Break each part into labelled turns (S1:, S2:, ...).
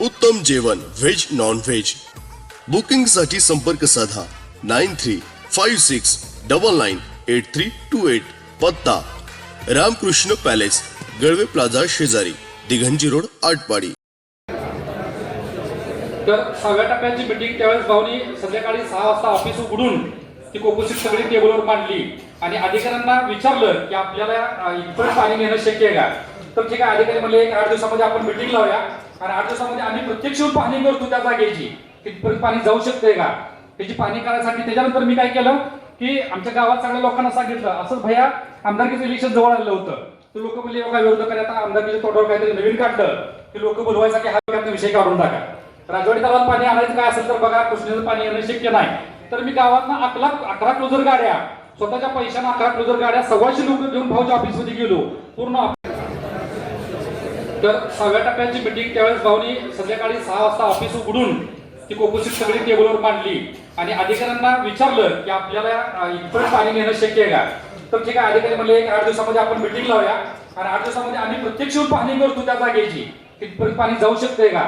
S1: उत्तम जेवण veg non veg बुकिंगसाठी संपर्क साधा. Nine three five six double nine eight three two eight. पत्ता. रामकृष्ण पॅलेस गळवे प्लाझा शेजारी दिघंजी रोड आटपाडी.
S2: तर सहाव्या टप्प्याची मीटिंग त्यावेळेस भाऊनी संध्याकाळी सहा वाजता ऑफिस उघडून ती कोकोशीट सगळी टेबलवर मांडली. आणि अधिकाऱ्यांना विचारलं की आपल्याला इथपर्यंत पाणी नेणं शक्य आहे का? तर ठीक आहे अधिकारी म्हणले एक आठ दिवसामध्ये आपण मीटिंग लावूया. आणि आठ दिवसामध्ये आम्ही प्रत्यक्ष येऊन पाहणी करतो त्या जागेची तिथपर्यंत पाणी जाऊ शकते का? त्याची पाणी काढायसाठी त्याच्यानंतर मी काय केलं की आमच्या गावात सगळ्या लोकांना सांगितलं असंच भैया आमदारकीचं इलेक्शन जवळ आलेलं होतं. ते लोक म्हणले बघा विरोधकांनी आता आमदारकीच्या तोंडावर काहीतरी नवीन काढलं की लोक बोलवायसाठी हा विषय काढून टाका. राजवाडी तलावात पाणी आणायचं काय असेल तर बघा कृष्णेचं पाणी येणं शक्य नाही. तर मी गावात अकरा अकरा क्लोजर गाड्या स्वतःच्या पैशाने अकरा क्लोजर गाड्या सव्वाशे लोक घेऊन भाऊच्या ऑफिसमध्ये गेलो. पूर्ण तर सहाव्या टप्प्याची मीटिंग त्यावेळेस भाऊनी संध्याकाळी सहा वाजता ऑफिस उघडून ती कोकोशीट सगळी टेबलवर मांडली. आणि अधिकाऱ्यांना विचारलं की आपल्याला इथपर्यंत पाणी नेणं शक्य आहे का? तर ठीक आहे अधिकारी म्हणले एक आठ दिवसामध्ये आपण मीटिंग लावूया. आणि आठ दिवसामध्ये आम्ही प्रत्यक्ष येऊन पाहणी करतो त्या जागेची तिथपर्यंत पाणी जाऊ शकते का?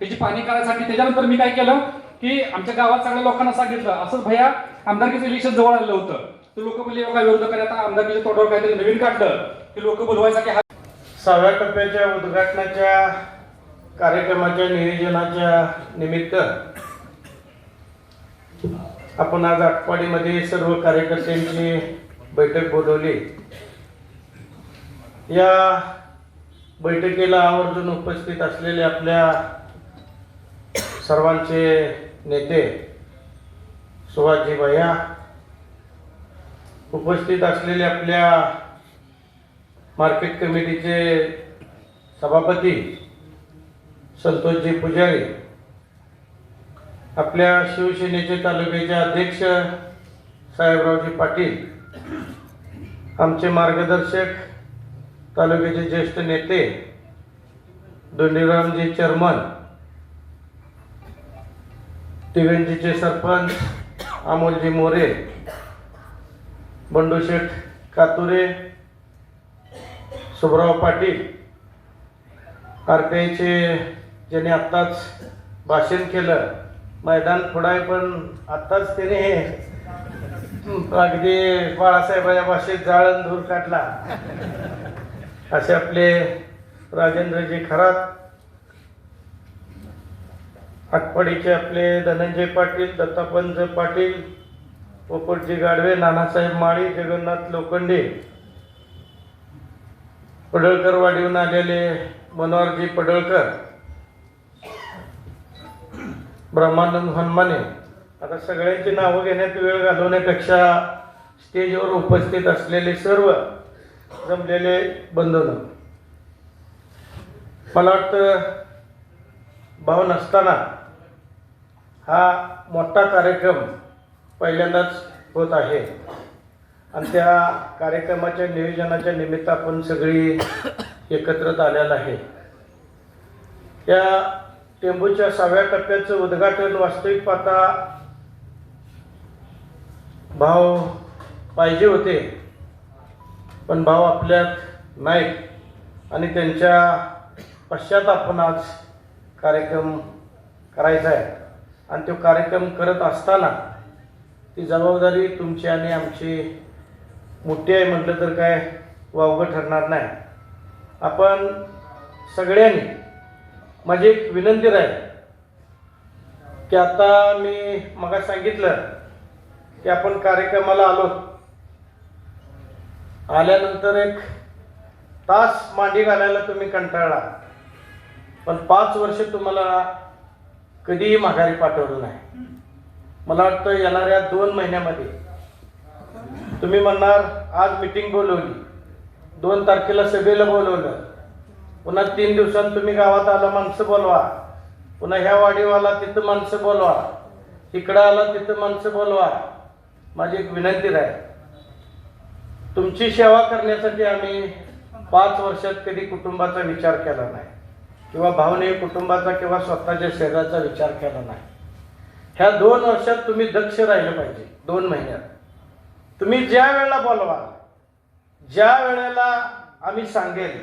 S2: त्याची पाणी काढायसाठी त्याच्यानंतर मी काय केलं की आमच्या गावात सगळ्या लोकांना सांगितलं असंच भैया आमदारकीचं इलेक्शन जवळ आलं होतं. ते लोक म्हणले विरोध विरोधकांनी आता आमदारकीच्या तोंडावर काहीतरी नवीन काढलं. की लोक बोलवायसाठी की
S3: सहाव्या टप्प्याच्या उद्घाटनाच्या कार्यक्रमाच्या नियोजनाच्या निमित्त आपण आज आटपाडीमध्ये सर्व कार्यकर्त्यांची बैठक बोलवली. या बैठकीला आवर्जून उपस्थित असलेले आपल्या सर्वांचे नेते सुभाषजी भैया उपस्थित असलेले आपल्या मार्केट कमिटीचे सभापती संतोषजी पुजारी आपल्या शिवसेनेचे तालुक्याचे अध्यक्ष साहेबरावजी पाटील आमचे मार्गदर्शक तालुक्याचे ज्येष्ठ नेते दोंडीरामजी चर्मन तिगंजीचे सरपंच अमोलजी मोरे बंडूशेठ कातुरे सुभराव पाटील. आरपीआयचे ज्याने आत्ताच भाषण केलं मैदान फोडाय पण आत्ताच त्याने अगदी बाळासाहेबाच्या भाषेत जाळण धूर काढला. असे आपले राजेंद्रजी खरात आटपाडीचे आपले धनंजय पाटील दत्तापंत पाटील पोपटजी गाडवे नानासाहेब माळी जगन्नाथ लोखंडे पडळकर वाडीहून आलेले मनोहरजी पडळकर ब्रह्मानंद हनुमाने. आता सगळ्यांची नावं घेण्यात वेळ घालवण्यापेक्षा स्टेजवर उपस्थित असलेले सर्व जमलेले बंधनं मला वाटतं भाव नसताना हा मोठा कार्यक्रम पहिल्यांदाच होत आहे. आणि त्या कार्यक्रमाच्या नियोजनाच्या निमित्त आपण सगळी एकत्रित आलेला आहे. या टेंबूच्या सहाव्या टप्प्याचं उद्घाटन वास्तविक पाहता भाव पाहिजे होते. पण भाव आपल्यात नाहीत आणि त्यांच्या पश्चात आपण आज कार्यक्रम करायचा आहे. आणि तो कार्यक्रम करत असताना ती जबाबदारी तुमची आणि आमची मोठी आहे म्हटलं तर काय वावगं ठरणार नाही. आपण सगळ्यांनी माझी एक विनंती राहील की आता मी मग सांगितलं की आपण कार्यक्रमाला आलो. आल्यानंतर एक तास मांडी घालायला तुम्ही कंटाळला. पण पाच वर्ष तुम्हाला कधीही माघारी पाठवलं नाही. मला वाटतं येणाऱ्या दोन महिन्यामध्ये तुम्ही म्हणणार आज मिटिंग बोलवली. दोन तारखेला सभेला बोलवलं. पुन्हा तीन दिवसांत तुम्ही गावात आला माणसं बोलवा. पुन्हा ह्या वाडीवाला तिथं माणसं बोलवा. तिकडं आला तिथं माणसं बोलवा. माझी एक विनंती आहे तुमची सेवा करण्यासाठी आम्ही पाच वर्षात कधी कुटुंबाचा विचार केला नाही. किंवा भावने कुटुंबाचा किंवा स्वतःच्या शरीराचा विचार केला नाही. ह्या दोन वर्षात तुम्ही दक्ष राहिलं पाहिजे दोन महिन्यात. तुम्ही ज्या वेळेला बोलवा ज्या वेळेला आम्ही सांगेल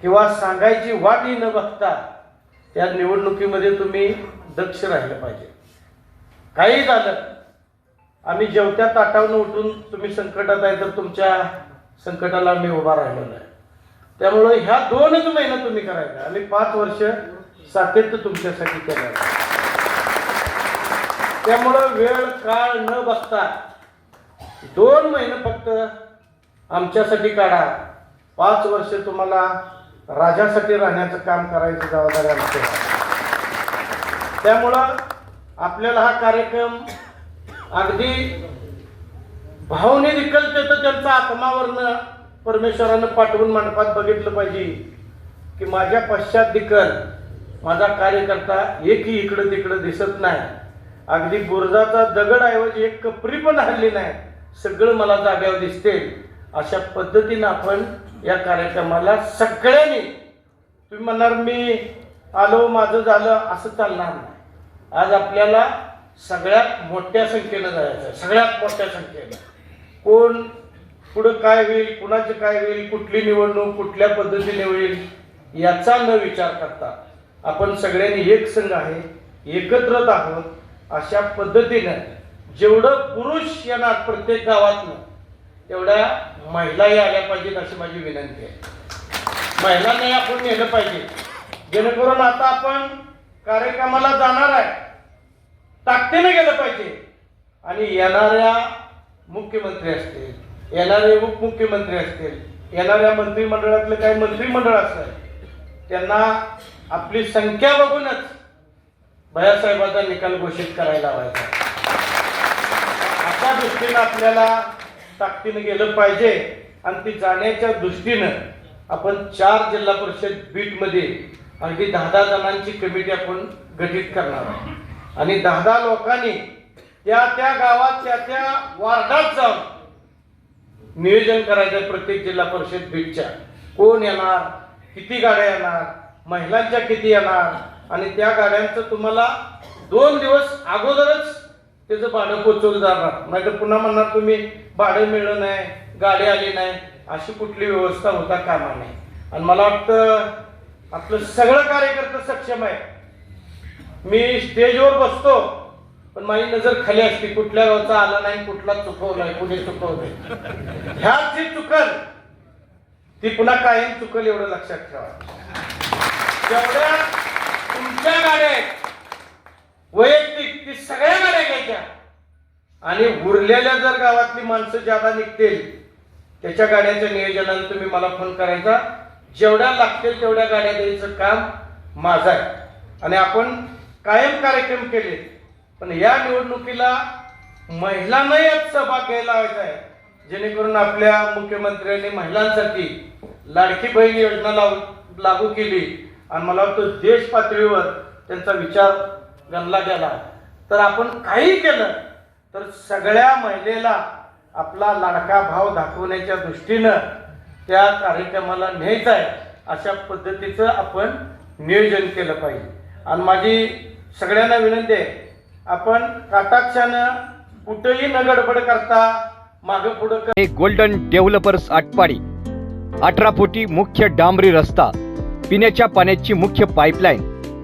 S3: किंवा सांगायची वाटी न बघता त्या निवडणुकीमध्ये तुम्ही दक्ष राहिलं पाहिजे. काही झालं आम्ही जेवत्या ताटावून उठून तुम्ही संकटात आहे तर तुमच्या संकटाला आम्ही उभा राहिलो नाही. त्यामुळं ह्या दोनच महिने तुम्ही करायला आम्ही पाच वर्ष सातत्य तुमच्यासाठी केलं. त्यामुळं वेळ काळ न बघता दोन महिने फक्त आमच्यासाठी काढा. पाच वर्ष तुम्हाला राजासाठी राहण्याचं काम करायची जबाबदारी आमची त्यामुळं आपल्याला हा कार्यक्रम अगदी भावने निकलते तर त्यांचा आत्मावरनं परमेश्वरानं पाठवून मंडपात बघितलं पाहिजे की माझ्या पश्चात दिकल माझा कार्यकर्ता एकही इकडं तिकडं दिसत नाही. अगदी बुरजाचा दगड ऐवजी एक कपरी पण हल्ली नाही. सगळं मला जाग्यावर दिसते. अशा पद्धतीनं आपण या कार्यक्रमाला सगळ्यांनी तुम्ही म्हणणार मी आलो माझं झालं असं चालणार नाही. आज आपल्याला सगळ्यात मोठ्या संख्येनं जायचं आहे. सगळ्यात मोठ्या संख्येनं. कोण पुढं काय होईल कुणाचे काय होईल कुठली निवडणूक कुठल्या पद्धतीने होईल याचा न विचार करता आपण सगळ्यांनी एक संघ आहे एकत्रच आहोत. अशा पद्धतीनं जेवढं पुरुष येणार प्रत्येक गावातनं तेवढ्या महिलाही आल्या पाहिजेत अशी माझी विनंती आहे. महिलांनाही आपण नेलं पाहिजे. जेणेकरून आता आपण कार्यक्रमाला जाणार आहे. ताकदीने गेलं पाहिजे. आणि येणाऱ्या मुख्यमंत्री असतील येणारे उपमुख्यमंत्री असतील येणाऱ्या मंत्रिमंडळातले काही मंत्रिमंडळ असतात त्यांना आपली संख्या बघूनच भयासाहेबाचा निकाल घोषित करायला हवायचा अशा दृष्टीनं आपल्याला ताकदीनं गेलं पाहिजे. आणि ती जाण्याच्या दृष्टीनं आपण चार जिल्हा परिषद बीटमध्ये अगदी दहा दहा जणांची कमिटी आपण गठीत करणार आहोत. आणि दहा दहा लोकांनी त्या त्या गावात त्या त्या वार्डात जाऊन नियोजन करायचं प्रत्येक जिल्हा परिषद बीटच्या. कोण येणार? किती गाड्या येणार? महिलांच्या किती येणार? आणि त्या गाड्यांचं तुम्हाला दोन दिवस अगोदरच त्याचं भाडं पोचवलं जाणार. नाहीतर पुन्हा म्हणणार तुम्ही भाडं मिळलं नाही गाडी आली नाही अशी कुठली व्यवस्था होता कामा नाही आणि मला वाटतं आपलं सगळं कार्यकर्ता सक्षम आहे मी स्टेजवर बसतो पण माझी नजर खाली असते कुठल्या गावचा आला नाही कुठला चुकवलाय कुठे चुकवलंय ह्याच जी चुकल ती पुन्हा कायम चुकल एवढं लक्षात ठेवा. तेवढ्या तुमच्या गाड्या आहेत वैयक्तिक ती सगळ्या गाड्या घ्यायच्या. आणि उरलेल्या जर गावातली माणसं ज्यादा निघतील त्याच्या गाड्याच्या नियोजनानं तुम्ही मला फोन करायचा. जेवढ्या लागतील तेवढ्या गाड्या द्यायचं काम माझं आहे. आणि आपण कायम कार्यक्रम केले पण या निवडणुकीला महिलांना यात सहभाग घ्यायला हवायचा आहे. जेणेकरून आपल्या मुख्यमंत्र्यांनी महिलांसाठी लाडकी बहीण योजना लावू लागू केली. आणि मला वाटतं देश पातळीवर त्यांचा विचार गणला गेला. तर आपण काही केलं तर सगळ्या महिलेला आपला लाडका भाव दाखवण्याच्या दृष्टीनं त्या कार्यक्रमाला न्यायचं आहे अशा पद्धतीचं आपण नियोजन केलं पाहिजे. आणि माझी सगळ्यांना विनंती आहे आपण काटाक्षानं कुठंही न गडबड करता मागं पुढं
S4: हे गोल्डन डेव्हलपर्स आटपाडी अठरा फुटी मुख्य डांबरी रस्ता पिण्याच्या पाण्याची मुख्य पाईपलाईन